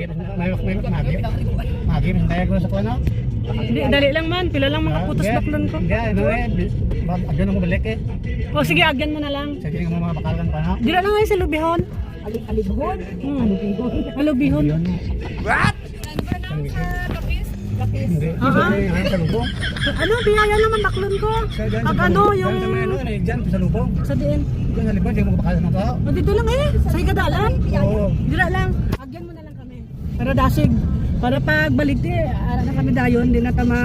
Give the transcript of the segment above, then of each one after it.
Magi, may may magi. Magi sa daya ko sa kuno. Hindi, dali lang man. Pila lang makaputos baklon ko. Hindi, ano eh. Agyan mo balik eh. O sige, agyan mo na lang. Sige nga mga bakalan pa no. Dila lang kayo sa lubihon. Ali alibhon. Hmm. Alubihon. Aha. Hindi sa lubong. Ano, biyaya naman baklon ko. Pag ano, yung... Diyan sa ano, eh, sa lubong. Sa diin. Diyan sa libon, di mo bakalan ng tao. O dito lang eh. Sa ikadalan. Oo. Dila lang. Na. Para dasig. Para pag balik di, ara na kami dayon, di na tama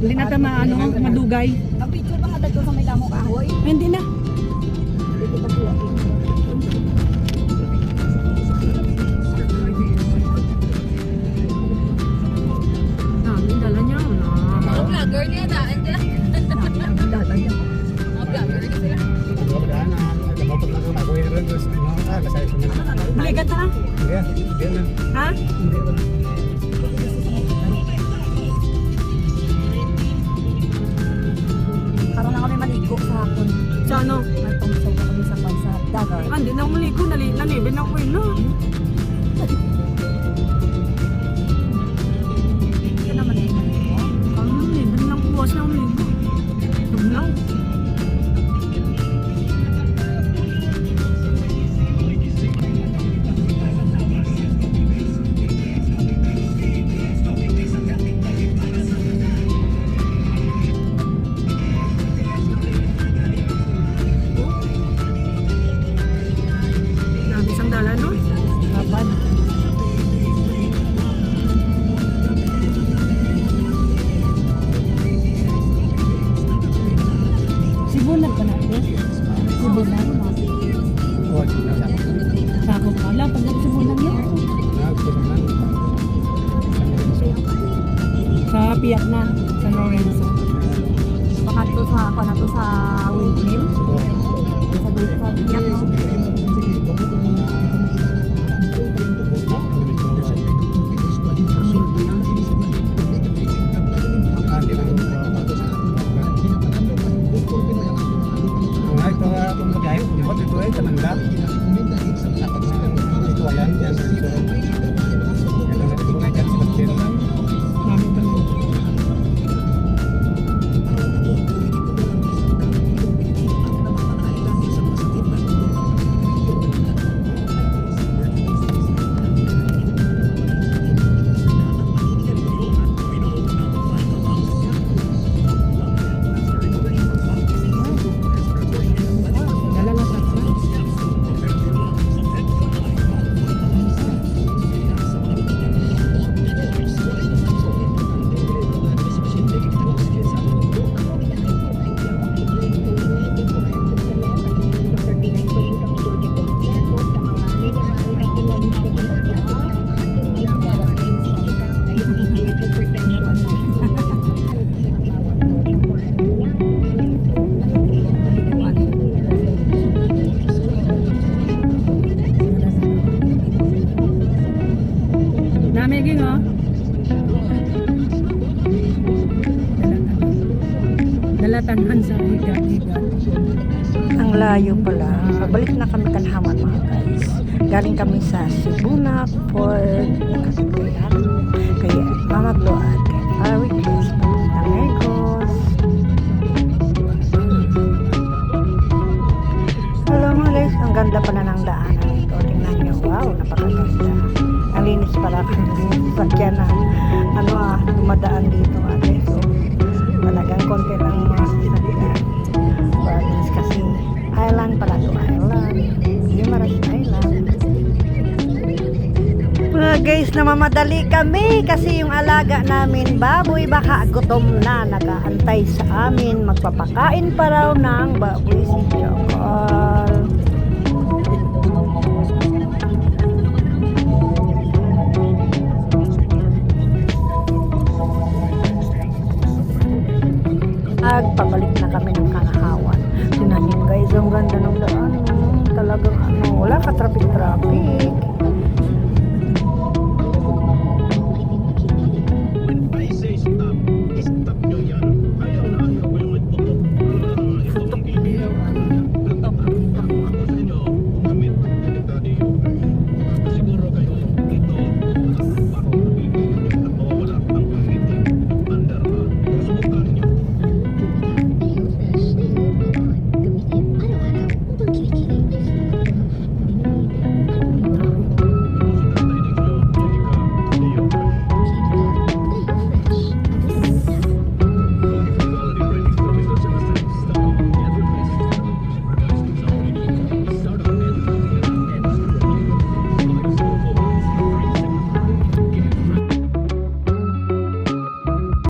hindi na tama ano, madugay. Ang picture ba nga dito sa may damo kahoy? Hindi na. Dito ba na. Ha? Piyak na. San Lorenzo. Baka to sa ako na to sa you. know, Dami ging oh. Dalatan sa higa-higa. Ang layo pala. Pabalik na kami kanhaman mga guys. Galing kami sa Sibuna Port Nakasagayan. Kay Mama kami sakyan na ano ah, dumadaan dito ate. So, talagang konti lang mga sasakyan. Province kasi island pala to island. Numerous island. Mga guys, namamadali kami kasi yung alaga namin baboy baka gutom na nagaantay sa amin. Magpapakain pa raw ng baboy si Jokol. daan, pabalik na kami ng kanahawan. Tinan guys, ang ganda ng daan. Talagang ano, wala ka traffic-traffic.